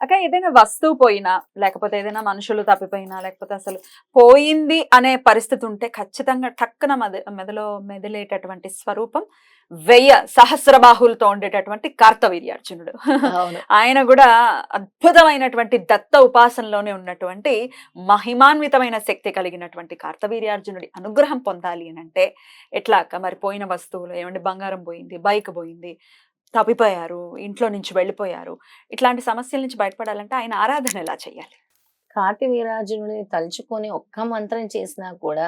అక్క ఏదైనా వస్తువు పోయినా లేకపోతే ఏదైనా మనుషులు తప్పిపోయినా లేకపోతే అసలు పోయింది అనే పరిస్థితి ఉంటే ఖచ్చితంగా టక్కున మెద మెదలో మెదిలేటటువంటి స్వరూపం వెయ్య సహస్రబాహులతో ఉండేటటువంటి కార్తవీర్యార్జునుడు. అవును. ఆయన కూడా అద్భుతమైనటువంటి దత్త ఉపాసనలోనే ఉన్నటువంటి మహిమాన్వితమైన శక్తి కలిగినటువంటి కార్తవీర్యార్జునుడి అనుగ్రహం పొందాలి అని అంటే ఎట్లా అక్క మరి పోయిన వస్తువులు ఏమంటే బంగారం పోయింది బైక్ పోయింది తప్పిపోయారు ఇంట్లో నుంచి వెళ్ళిపోయారు ఇట్లాంటి సమస్యల నుంచి బయటపడాలంటే ఆయన ఆరాధన ఎలా చేయాలి కాటి వీరాజుని తలుచుకొని ఒక్క మంత్రం చేసినా కూడా.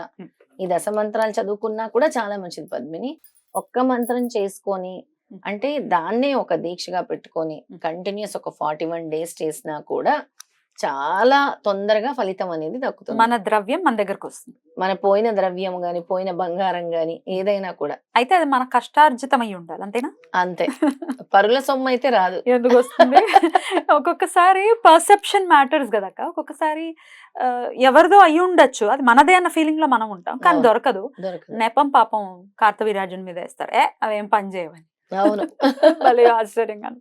ఈ దశ మంత్రాలు చదువుకున్నా కూడా చాలా మంచిది పద్మిని ఒక్క మంత్రం చేసుకొని. అంటే దాన్నే ఒక దీక్షగా పెట్టుకొని. కంటిన్యూస్ ఒక ఫార్టీ వన్ డేస్ చేసినా కూడా చాలా తొందరగా ఫలితం అనేది దక్కుతుంది. మన ద్రవ్యం మన దగ్గరకు వస్తుంది మన పోయిన ద్రవ్యం గాని పోయిన బంగారం గాని ఏదైనా కూడా. అయితే అది మన కష్టార్జితం అయి ఉండాలి అంతేనా? అంతే. పరుల సొమ్ము అయితే రాదు. ఎందుకు వస్తుంది ఒక్కొక్కసారి పర్సెప్షన్ మ్యాటర్స్ కదక్క ఒక్కొక్కసారి ఎవరిదో అయి ఉండొచ్చు. అది మనదే అన్న ఫీలింగ్లో మనం ఉంటాం. కానీ. దొరకదు. నెపం పాపం కార్తవీరాజుని మీద వేస్తారు. ఏ అవేం పని చేయవని. అవును. ఆశ్చర్యంగా.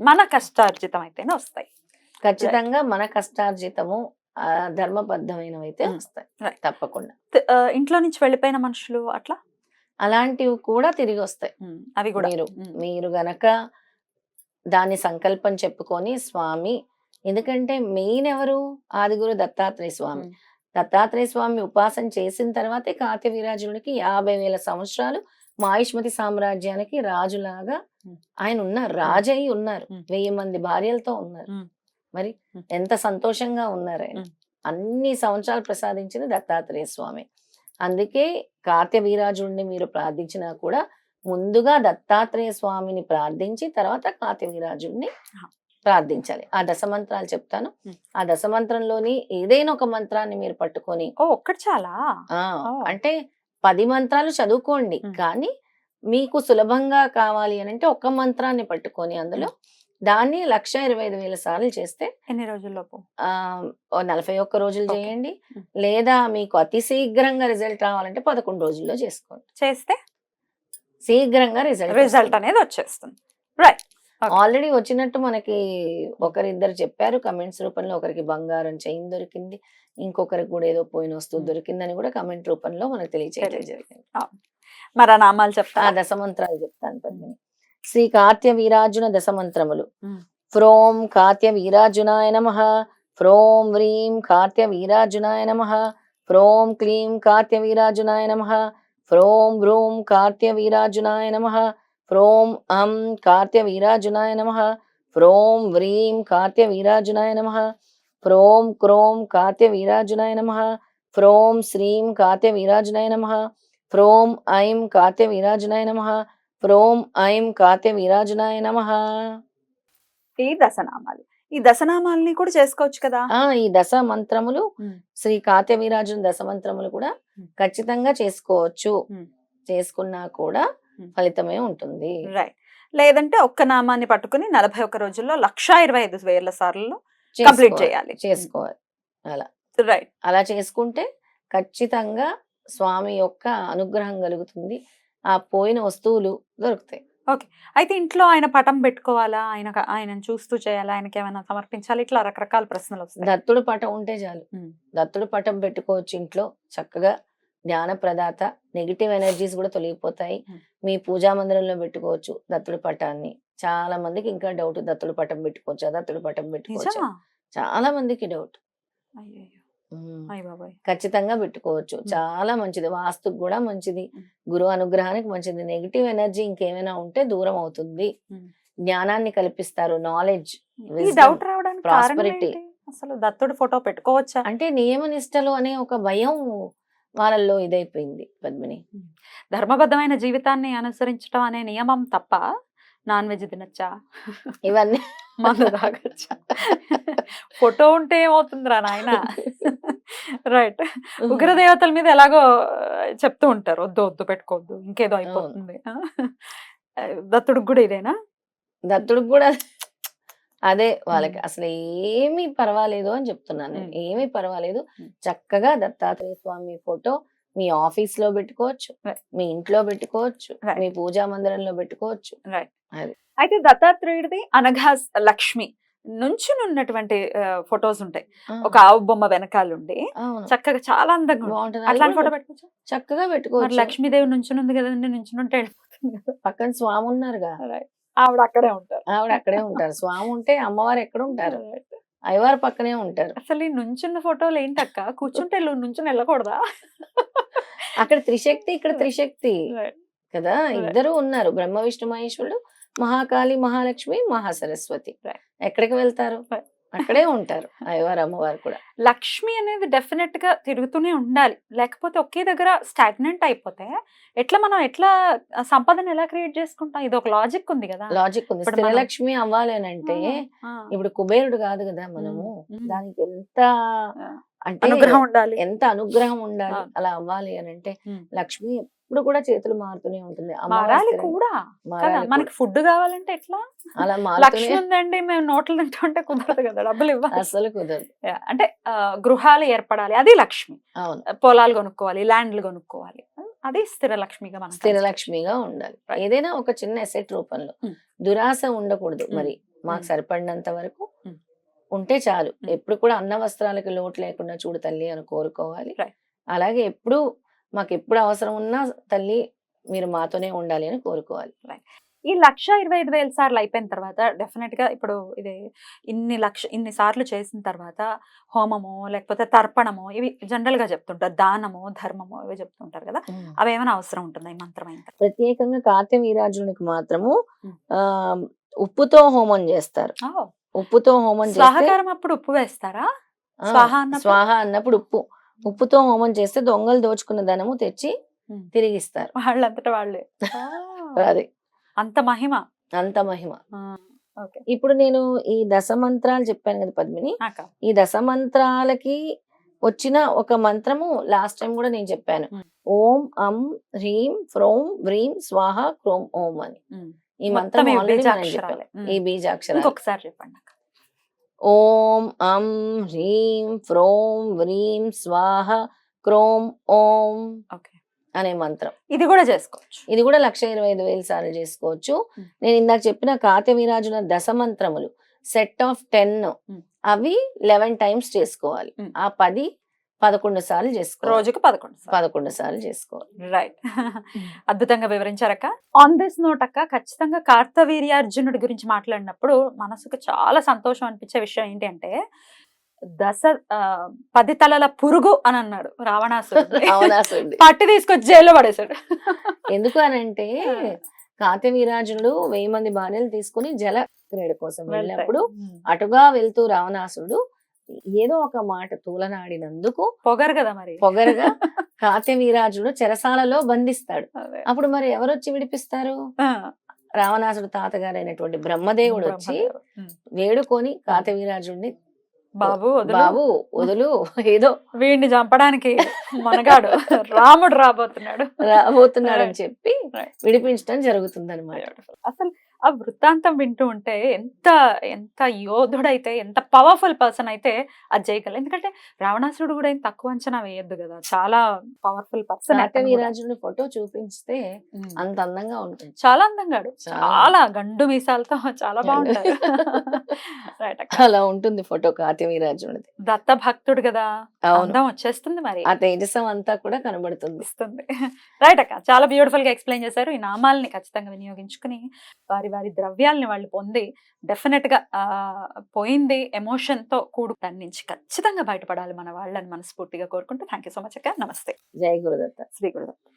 మన కష్టార్జితం అయితేనే వస్తాయి. ఖచ్చితంగా మన కష్టార్జితము ఆ, ధర్మబద్ధమైనవైతే Mm. వస్తాయి. తప్పకుండా. ఇంట్లో నుంచి వెళ్ళిపోయిన మనుషులు అట్లా? అలాంటివి కూడా తిరిగి వస్తాయి. అవి కూడా. మీరు మీరు గనక దాని సంకల్పం చెప్పుకొని స్వామి ఎందుకంటే మెయిన్ ఎవరు ఆదిగురు దత్తాత్రేయ స్వామి. దత్తాత్రేయ స్వామి ఉపాసన చేసిన తర్వాతే కాత్య వీరాజునికి యాభై వేల సంవత్సరాలు మాయుష్మతి సామ్రాజ్యానికి రాజులాగా. ఆయన ఉన్నారు. రాజయ్యి ఉన్నారు. వెయ్యి మంది భార్యలతో ఉన్నారు. మరి. ఎంత సంతోషంగా ఉన్నారు. అన్ని సంవత్సరాలు ప్రసాదించింది దత్తాత్రేయ స్వామి అందుకే కాత్య వీరాజుడిని మీరు ప్రార్థించినా కూడా ముందుగా దత్తాత్రేయ స్వామిని ప్రార్థించి తర్వాత కాత్య వీరాజుడిని Ah. ప్రార్థించాలి ఆ దశమంత్రాలు చెప్తాను. ఆ దశమంత్రంలోని ఏదైనా ఒక మంత్రాన్ని మీరు పట్టుకొని ఒక్కటి చాలా. అంటే పది మంత్రాలు చదువుకోండి. కానీ మీకు సులభంగా కావాలి అని అంటే ఒక్క మంత్రాన్ని పట్టుకొని అందులో దాన్ని లక్ష ఇరవై ఐదు వేల సార్లు చేస్తే ఎన్ని రోజుల్లోపు? నలభై ఒక్క రోజులు. చేయండి. లేదా మీకు అతి శీఘ్రంగా రిజల్ట్ రావాలంటే పదకొండు రోజుల్లో చేసుకోండి. చేస్తే? శీఘ్రంగా రిజల్ట్ రిజల్ట్ అనేది వచ్చేస్తుంది. రైట్. ఆల్రెడీ వచ్చినట్టు మనకి ఒకరిద్దరు చెప్పారు. కమెంట్స్ రూపంలో ఒకరికి బంగారం చైన్ దొరికింది. ఇంకొకరికి కూడా ఏదో పోయిన వస్తువు. దొరికిందని కూడా కమెంట్ రూపంలో మనకు తెలియజేయడం. జరిగింది. మరి నామాలు చెప్తా దశమంత్రాలు చెప్తాను. పద్మిని. శ్రీ కాత్య వీరార్జున దశమంత్రములు. ఫ్రోం కాత్య వీరార్జునాయ నమ ఫ్రోం వ్రీం కాత్య వీరార్జునాయ నమ ఫ్రోం క్లీం కాత్య వీరార్జునాయ నమ ఫ్రోం భ్రూం కార్త్య వీరార్జునాయ నమ ఫ్రోం అం కార్త్య వీరార్జునాయ నమ ఫ్రోం వ్రీం కార్త్య వీరార్జునాయ నమ ఫ్రోం క్రోం కార్త్య వీరార్జునాయ నమ ఫ్రోం శ్రీం కార్త్య వీరార్జునాయ నమ ఫ్రోం ఐం కార్త్య వీరార్జునాయ నమ ఫ్రోం ఐం కార్త్య వీరార్జునాయ నమ. ఈ దశనామాలు. ఈ దశనామాల్ని కూడా చేసుకోవచ్చు కదా? ఆ ఈ దశ మంత్రములు. శ్రీ కాత్య వీరార్జున దశ మంత్రములు కూడా. ఖచ్చితంగా చేసుకోవచ్చు. చేసుకున్నా కూడా. ఫలితమే ఉంటుంది. రైట్. లేదంటే ఒక్క నామాన్ని పట్టుకుని నలభై ఒక్క రోజుల్లో లక్ష ఇరవై ఐదు వేల సార్లు కంప్లీట్. చేయాలి. చేసుకోవాలి. అలా. రైట్. అలా చేసుకుంటే ఖచ్చితంగా స్వామి యొక్క అనుగ్రహం కలుగుతుంది. ఆ పోయిన వస్తువులు దొరుకుతాయి. అయితే ఇంట్లో ఆయన పటం పెట్టుకోవాలా? ఆయన ఆయన చూస్తూ చేయాలా? ఆయనకి ఏమైనా సమర్పించాలి? ఇట్లా రకరకాల ప్రశ్నలు వస్తాయి. దత్తుడు పటం ఉంటే చాలు. దత్తుడు పటం పెట్టుకోవచ్చు ఇంట్లో. చక్కగా ధ్యాన ప్రదాత నెగిటివ్ ఎనర్జీస్ కూడా తొలగిపోతాయి. మీ పూజా మందిరంలో పెట్టుకోవచ్చు దత్తుడి పటాన్ని. చాలా మందికి ఇంకా డౌట్ దత్తుడు పటం పెట్టుకోవచ్చా? దత్తుడు పటం పెట్టుకోవచ్చా? చాలా మందికి డౌట్. బాబాయ్! ఖచ్చితంగా పెట్టుకోవచ్చు. చాలా మంచిది. వాస్తుకు కూడా మంచిది. గురువు అనుగ్రహానికి మంచిది. నెగిటివ్ ఎనర్జీ ఇంకేమైనా ఉంటే దూరం అవుతుంది. జ్ఞానాన్ని కల్పిస్తారు. నాలెడ్జ్ డౌట్ రావడానికి. ఏంటి? అసలు దత్తుడు ఫోటో పెట్టుకోవచ్చా? అంటే నియమ నిష్టలు అనే ఒక భయం వాళ్ళల్లో ఇదైపోయింది. పద్మిని. ధర్మబద్ధమైన జీవితాన్ని అనుసరించడం అనే నియమం తప్ప నాన్ వెజ్ తినచ్చా? ఇవన్నీ. మందు తాగచ్చా? ఫోటో ఉంటే ఏమవుతుందిరా నాయన? రైట్. ఉగ్రదేవతల మీద ఎలాగో చెప్తూ ఉంటారు. వద్దు వద్దు పెట్టుకోవద్దు. ఇంకేదో అయిపోతుంది? దత్తుడికి కూడా ఇదేనా? దత్తుడికి కూడా అదే వాళ్ళకి అసలు ఏమీ పర్వాలేదు అని చెప్తున్నాను. ఏమీ పర్వాలేదు. చక్కగా దత్తాత్రేయ స్వామి ఫోటో మీ ఆఫీస్లో పెట్టుకోవచ్చు. మీ ఇంట్లో పెట్టుకోవచ్చు. మీ పూజా మందిరంలో పెట్టుకోవచ్చు. అయితే దత్తాత్రేయుడిది అనఘా లక్ష్మి నుంచునున్నటువంటి ఫొటోస్ ఉంటాయి. ఒక ఆవు బొమ్మ వెనకాలండి అవును. చక్కగా చాలా అందంగా అట్లాంటి ఫోటో పెట్టు- పెట్టుకోవచ్చు? చక్కగా పెట్టుకోవచ్చు. లక్ష్మీదేవి నుంచునుంది కదండి నుంచునుంటే వెళ్ళిపోతుంది. కదా పక్కన స్వామి ఉన్నారుగా. ఆవిడ అక్కడే ఉంటారు. ఆవిడ అక్కడే ఉంటారు. స్వామి ఉంటే అమ్మవారు ఎక్కడ ఉంటారు. అయ్యవారు పక్కనే ఉంటారు. అసలు ఈ నుంచున్న ఫోటోలు ఏంటక్క? కూర్చుంటే నుంచుని వెళ్ళకూడదా? అక్కడ త్రిశక్తి ఇక్కడ త్రిశక్తి. కదా? ఇద్దరు ఉన్నారు. బ్రహ్మ విష్ణు మహేశ్వరుడు మహాకాళి మహాలక్ష్మి మహాసరస్వతి. ఎక్కడికి వెళ్తారు. అక్కడే ఉంటారు అయ్యవారు అమ్మవారు కూడా లక్ష్మి అనేది డెఫినెట్గా తిరుగుతూనే ఉండాలి లేకపోతే ఒకే దగ్గర స్టాగ్నెంట్ అయిపోతే ఎట్లా మనం ఎట్లా సంపదను ఎలా క్రియేట్ చేసుకుంటాం ఇది ఒక లాజిక్ ఉంది కదా లాజిక్ ఉంది స్థిరలక్ష్మి అవ్వాలి అని అంటే ఆ, ఇప్పుడు కుబేరుడు కాదు కదా మనము. దానికి ఎంత. అంటే అనుగ్రహం ఉండాలి ఎంత అనుగ్రహం ఉండాలి. అలా అవ్వాలి అని అంటే. లక్ష్మి ఎప్పుడు కూడా చేతులు మారుతూనే ఉంటుంది మారాలి కూడా. మనకి ఫుడ్ కావాలంటే ఎట్లా అలా లక్ష్మి ఉందండి మేము నోట్లు తింటుంటే కుదరదు కదా డబ్బులు ఇవ్వాలి అసలు కుదరదు అంటే గృహాలు ఏర్పడాలి అది లక్ష్మి పొలాలు కొనుక్కోవాలి ల్యాండ్లు కొనుక్కోవాలి అది స్థిర లక్ష్మిగా మనం స్థిర లక్ష్మిగా ఉండాలి. ఏదైనా ఒక చిన్న ఎసెట్ రూపంలో ఉమ్. దురాశ ఉండకూడదు ఉమ్. మరి మాకు ఉమ్. సరిపడినంత వరకు. ఉంటే చాలు. ఎప్పుడు కూడా అన్న వస్త్రాలకు లోటు లేకుండా చూడు తల్లి అని కోరుకోవాలి. అలాగే ఎప్పుడు మాకు ఎప్పుడు అవసరం ఉన్నా తల్లి మీరు మాతోనే ఉండాలి అని కోరుకోవాలి. ఈ లక్ష ఇరవై ఐదు వేల సార్లు అయిపోయిన తర్వాత డెఫినెట్గా ఇప్పుడు ఇది ఇన్ని లక్ష ఇన్ని సార్లు చేసిన తర్వాత హోమము లేకపోతే తర్పణము ఇవి జనరల్గా చెప్తుంటారు. దానము ధర్మము ఇవి చెప్తుంటారు కదా. అవి ఏమైనా అవసరం ఉంటుందా ఈ మంత్రం అయిన తర్వాత? ప్రత్యేకంగా కార్తె వీరాజునికి మాత్రము ఉప్పుతో హోమం చేస్తారు. ఉప్పుతో హోమం చేస్తే స్వాహకారం అప్పుడు ఉప్పు వేస్తారా? స్వాహ అన్నప్పుడు ఉప్పు. ఉప్పుతో హోమం చేస్తే దొంగలు దోచుకున్న ధనము తెచ్చి. తిరిగిస్తారు. వాళ్ళంతటా వాళ్ళే. అది. అంత మహిమ. అంత మహిమ. ఇప్పుడు నేను ఈ దశ మంత్రాలు చెప్పాను కదా పద్మిని. ఈ దశ మంత్రాలకి వచ్చిన ఒక మంత్రము లాస్ట్ టైం కూడా నేను చెప్పాను. ఓం అం హ్రీం ఫ్రోం వ్రీం స్వాహ క్రోం ఓం అని. ఈ మంత్రం ఈ బీజాక్షరాలు ఇంకొకసారి చెప్పండి ఓం అం హ్రీం ఫ్రోం వ్రీం స్వాహ క్రోం ఓం ఓకే అనే మంత్రం ఇది కూడా చేసుకోవచ్చు ఇది కూడా లక్ష ఇరవై ఐదు వేలు సార్లు చేసుకోవచ్చు. నేను ఇందాక చెప్పిన కాత్య వీరాజున దశ మంత్రములు సెట్ ఆఫ్ టెన్. అవి లెవెన్ టైమ్స్ చేసుకోవాలి. ఆ పది పదకొండు సార్లు చేసుకోవాలి. రోజుకు పదకొండు. పదకొండు సార్లు చేసుకోవాలి. రైట్ అద్భుతంగా వివరించారక్క. ఆన్ దిస్ నోట్ అక్క ఖచ్చితంగా కార్తవీర్యార్జునుడి గురించి మాట్లాడినప్పుడు మనసుకు చాలా సంతోషం అనిపించే విషయం ఏంటి అంటే దశ పది తలల పురుగు అని అన్నాడు రావణాసురుడు అవనాసుడి పట్టి తీసుకొచ్చి జైల్లో పడేశాడు. ఎందుకు అనంటే కాత్య వీరాజునుడు వెయ్యి మంది భార్యలు తీసుకుని జల క్రీడ కోసం వెళ్ళినప్పుడు అటుగా వెళ్తూ రావణాసురుడు ఏదో ఒక మాట తూలనాడినందుకు పొగరు కదా మరి పొగరగా కాత్య వీరాజుడు చెరసాలలో బంధిస్తాడు. అప్పుడు మరి ఎవరు వచ్చి విడిపిస్తారు రావణాసుడు తాతగారైనటువంటి బ్రహ్మదేవుడు వచ్చి బ్రహ్మదేవుడు. ఉమ్. వేడుకొని కాతవీరాజుడిని బాబు బాబు వదులు ఏదో వీడిని చంపడానికి మనగాడు రాముడు రాబోతున్నాడు రాబోతున్నాడని చెప్పి Right. విడిపించడం జరుగుతుంది. అసలు ఆ వృత్తాంతం వింటూ ఉంటే ఎంత ఎంత యోధుడైతే ఎంత పవర్ఫుల్ పర్సన్ అయితే అది చేయగలరు ఎందుకంటే రావణాసురుడు కూడా ఏం తక్కువ అంచనా వేయద్దు కదా. చాలా పవర్ఫుల్ పర్సన్ కాతవీరాజుని ఫోటో చూపించితే అంత అందంగా ఉంటుంది. చాలా అందంగాడు. చాలా. గండు మీసాలతో చాలా బాగుంటాడు రైట్ అలా ఉంటుంది ఫోటో కాతవీరాజునిది దత్త భక్తుడు కదా. అందం వచ్చేస్తుంది మరి. ఆ తేజసం అంతా కూడా కనబడుతుంది. రైట్ అక్క. చాలా బ్యూటిఫుల్గా ఎక్స్ప్లెయిన్ చేశారు. ఈ నామాల్ని ఖచ్చితంగా వినియోగించుకుని వారి వారి ద్రవ్యాల్ని వాళ్ళు పొంది డెఫినెట్గా ఆ, పోయింది ఎమోషన్తో కూడు దాని నుంచి ఖచ్చితంగా బయటపడాలి మన వాళ్ళని మనస్ఫూర్తిగా కోరుకుంటూ. థ్యాంక్ యూ సో మచ్ అక్క. నమస్తే. జై గురుదత్త. శ్రీ గురుదత్త.